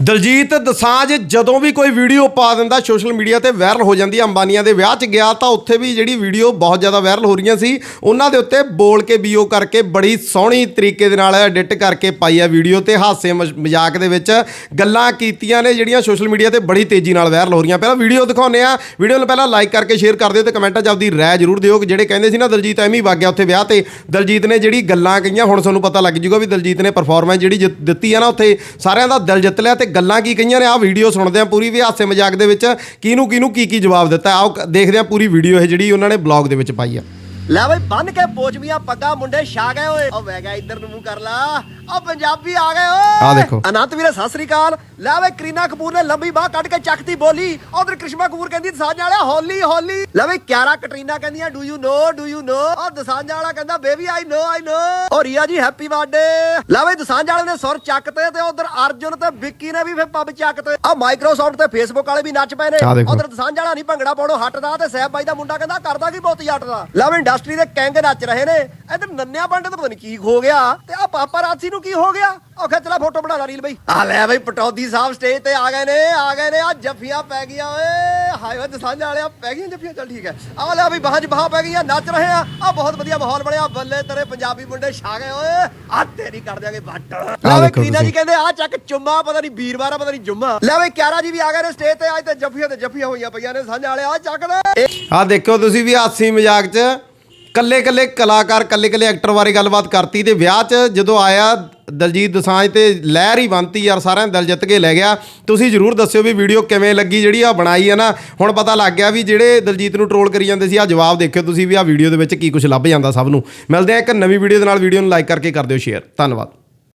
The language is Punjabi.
ਦਲਜੀਤ ਦਸਾਂਝ ਜਦੋਂ ਵੀ ਕੋਈ ਵੀਡੀਓ ਪਾ ਦਿੰਦਾ, ਸੋਸ਼ਲ ਮੀਡੀਆ ਤੇ ਵਾਇਰਲ ਹੋ ਜਾਂਦੀ ਹੈ ਅੰਬਾਨੀਆਂ ਦੇ ਵਿਆਹ 'ਚ ਗਿਆ ਤਾਂ ਉੱਥੇ ਵੀ ਜਿਹੜੀ ਵੀਡੀਓ ਬਹੁਤ ਜ਼ਿਆਦਾ ਵਾਇਰਲ ਹੋ ਰਹੀਆਂ ਸੀ, ਉਹਨਾਂ ਦੇ ਉੱਤੇ ਬੋਲ ਕੇ ਬੀਓ ਕਰਕੇ ਬੜੀ ਸੋਹਣੀ ਤਰੀਕੇ ਦੇ ਨਾਲ ਐਡਿਟ ਕਰਕੇ ਪਾਈ ਆ ਵੀਡੀਓ ਤੇ ਹਾਸੇ ਮਜ਼- ਮਜ਼ਾਕ ਦੇ ਵਿੱਚ ਗੱਲਾਂ ਕੀਤੀਆਂ ਨੇ, ਜਿਹੜੀਆਂ ਸੋਸ਼ਲ ਮੀਡੀਆ ਤੇ ਬੜੀ ਤੇਜ਼ੀ ਨਾਲ ਵਾਇਰਲ ਹੋ ਰਹੀਆਂ। ਪਹਿਲਾਂ ਵੀਡੀਓ ਦਿਖਾਉਂਦੇ ਆ, ਵੀਡੀਓ ਨੂੰ ਪਹਿਲਾਂ ਲਾਈਕ ਕਰਕੇ ਸ਼ੇਅਰ ਕਰ ਦਿਓ ਤੇ ਕਮੈਂਟਾਂ 'ਚ ਆਪਦੀ ਰਾਏ ਜ਼ਰੂਰ ਦਿਓ ਕਿ ਜਿਹੜੇ ਕਹਿੰਦੇ ਸੀ ਨਾ ਦਲਜੀਤ ਐਵੇਂ ਹੀ ਵਗ ਗਿਆ ਉੱਥੇ ਵਿਆਹ ਤੇ, ਦਲਜੀਤ ਨੇ ਜਿਹੜੀ ਗੱਲਾਂ ਕਹੀਆਂ, ਹੁਣ ਤੁਹਾਨੂੰ ਪਤਾ ਲੱਗ ਜੂਗਾ ਵੀ ਦਲਜੀਤ ਨੇ ਪਰਫਾਰਮੈਂਸ ਜਿਹੜੀ ਜਿੱਤ- ਦਿੱਤੀ ਆ ਨਾ, ਉੱਥੇ ਸਾਰਿਆਂ ਦਾ ਦਿਲ ਜਿੱਤ ਲਿਆ ਤੇ ਗੱਲਾਂ ਕੀ ਕਹੀਆਂ ਨੇ? ਆਹ ਵੀਡੀਓ ਸੁਣਦੇ ਆ ਪੂਰੀ ਵੀ ਹਾਸੇ ਮਜ਼ਾਕ ਦੇ ਵਿੱਚ। ਕਿਹਨੂੰ ਕਿਹਨੂੰ ਕੀ ਕੀ ਜਵਾਬ ਦਿੱਤਾ? ਆਓ ਕ- ਦੇਖਦੇ ਆ ਪੂਰੀ ਵੀਡੀਓ ਇਹ ਜਿਹੜੀ ਉਹਨਾਂ ਨੇ ਬਲੌਗ ਦੇ ਵਿੱਚ ਪਾਈ ਆ। ਲੈ ਬਈ ਬੰਨ ਕੇ ਪੋਚਵੀਆਂ ਪੱਗਾਂ ਮੁੰਡੇ ਛਾ ਗਏ ਓਏ। ਓ ਵੈ ਗਿਆ ਇੱਧਰ ਨੂੰ ਮੂੰਹ ਕਰ ਲਾ। ਓ ਪੰਜਾਬੀ ਆ ਗਏ ਓਏ। ਆਹ ਦੇਖੋ। ਅਨੰਤ ਵੀਰੇ ਸਤਿ ਸ੍ਰੀ ਅਕਾਲ। ਲੈ ਬਈ ਕਰੀਨਾ ਕਪੂਰ ਨੇ ਲੰਬੀ ਬਾਹ ਕੱਢ ਕੇ ਚੱਕਤੀ ਬੋਲੀ। ਉਧਰ ਕ੍ਰਿਸ਼ਮਾ ਕਪੂਰ ਕਹਿੰਦੀ ਦਸਾਂਝ ਵਾਲਿਆ ਹੋਲੀ ਹੋਲੀ। ਲੈ ਬਈ ਕਿਆਰਾ ਕਟਰੀਨਾ ਕਹਿੰਦੀਆਂ do you know do you know ਔਰ ਦਸਾਂਝ ਵਾਲਾ ਕਹਿੰਦਾ ਬੇਬੀ ਆਈ ਨੋ ਆਈ ਨੋ ਓ ਰੀਆ ਜੀ ਹੈਪੀ ਬਰਥਡੇ ਲੈ ਬਈ ਦਸਾਂਝ ਵਾਲੇ ਨੇ ਸੁਰ ਚੱਕਤੇ ਤੇ ਉਧਰ ਅਰਜੁਨ ਤੇ ਵਿੱਕੀ ਨੇ ਵੀ ਫੇ ਪੱਬ ਚੱਕਤੇ ਆ ਮਾਈਕਰੋਸਾਫਟ ਤੇ ਫੇਸਬੁੱਕ ਵਾਲੇ ਵੀ ਨੱਚ ਪਏ ਨੇ। ਆਹ ਦੇਖੋ। ਉਧਰ ਦਸਾਂਝ ਵਾਲਾ ਨਹੀਂ ਭੰਗੜਾ ਪਾਉਣੋਂ ਹਟਦਾ ਤੇ ਸਹਿਬ ਬਾਈ ਦਾ ਮੁੰਡਾ ਕਹਿੰਦਾ ਕਰਦਾ ਕੀ ਬਹੁਤ ਜੱਟ ਦਾ ਲਵ ਇੰਡਸਟਰੀ ਦੇ ਕੈਂਗ ਨੱਚ ਰਹੇ ਨੇ। ਇਧਰ ਨੰਨਿਆ ਪੰਡਤ ਪਤਾ ਨਹੀਂ ਕੀ ਹੋ ਗਿਆ। ਤੇ ਆ ਪਾਪਾ ਰਾਜੀ ਨੂੰ ਕੀ ਹੋ ਗਿਆ? ਉਹ ਖਿੱਚ ਲੈ ਫੋਟੋ ਬਣਾ ਲਾ ਰੀਲ ਬਈ। ਆ ਲੈ ਬਈ ਪਟੌਦੀ ਸਾਹਿਬ ਸਟੇਜ ਤੇ ਆ ਗਏ ਨੇ ਆ ਗਏ ਨੇ। ਆ ਜੱਫੀਆਂ ਪੈ ਗਈਆਂ ਓਏ। ਹਾਏ ਓਏ ਦਸਾਂਝ ਵਾਲਿਆ ਪੈ ਗਈਆਂ ਜੱਫੀਆਂ ਚੱਲ ਠੀਕ ਹੈ। ਆ ਲੈ ਬਈ ਬਾਹਾਂ 'ਚ ਬਾਹਾਂ ਪੈ ਗਈਆਂ ਨੱਚ ਰਹੇ ਆ। ਆ ਬਹੁਤ ਵਧੀਆ ਮਾਹੌਲ ਬਣਿਆ ਬੱਲੇ ਤੇਰੇ ਪੰਜਾਬੀ ਮੁੰਡੇ ਛਾ ਗਏ ਓਏ ਆ ਤੇਰੀ ਕਰ ਦਿਆਂਗੇ ਵੱਟ ਲੈ ਬਈ ਦੇਖੋ ਕਰੀਨਾ ਜੀ ਤੁਸੀਂ। ਕਹਿੰਦੇ ਆ ਚੱਕ ਚੁੰਮਾ ਪਤਾ ਨਹੀਂ ਵੀਰਵਾਰ ਆ ਪਤਾ ਨਹੀਂ ਜੁੰਮਾ। ਲੈ ਬਈ ਕਿਆਰਾ ਜੀ ਵੀ ਆ ਗਏ ਨੇ ਸਟੇਜ ਤੇ ਅੱਜ ਤੇ ਜੱਫੀਆਂ ਤੇ ਜੱਫੀਆਂ ਹੋਈਆਂ ਪਈਆਂ ਨੇ ਸਾਂਝ ਵਾਲੇ ਆ ਚੱਕ ਤੁਸੀਂ ਵੀ ਹਾਸੀ ਮਜ਼ਾਕ 'ਚ ਕੱਲੇ ਕੱਲੇ ਕਲਾਕਾਰ ਕੱਲੇ ਕੱਲੇ ਐਕਟਰ ਬਾਰੇ ਗੱਲਬਾਤ ਕਰਤੀ ਤੇ ਵਿਆਹ 'ਚ ਜਦੋਂ ਆਇਆ ਦਲਜੀਤ ਦਸਾਂਝ ਤੇ ਲਹਿਰ ਹੀ ਬੰਤੀ ਯਾਰ, ਸਾਰਿਆਂ ਨੇ ਦਿਲ ਜਿੱਤ ਕੇ ਲੈ ਗਿਆ। ਤੁਸੀਂ ਜਰੂਰ ਦੱਸਿਓ ਵੀ ਵੀਡੀਓ ਕਿਵੇਂ ਲੱਗੀ, ਜਿਹੜੀ ਆ ਬਣਾਈ ਹੈ ਨਾ। ਹੁਣ ਪਤਾ ਲੱਗ ਗਿਆ ਵੀ ਜਿਹੜੇ ਦਲਜੀਤ ਨੂੰ ਟਰੋਲ ਕਰੀ ਜਾਂਦੇ ਸੀ ਆ ਜਵਾਬ ਦੇਖਿਓ ਤੁਸੀਂ ਵੀ ਆ ਵੀਡੀਓ ਦੇ ਵਿੱਚ ਕੀ ਕੁਝ ਲੱਭ ਜਾਂਦਾ ਸਭ ਨੂੰ। ਮਿਲਦੇ ਆ ਇੱਕ ਨਵੀਂ ਵੀਡੀਓ ਦੇ ਨਾਲ। ਵੀਡੀਓ ਨੂੰ ਲਾਈਕ ਕਰਕੇ ਕਰ ਦਿਓ ਸ਼ੇਅਰ ਧੰਨਵਾਦ।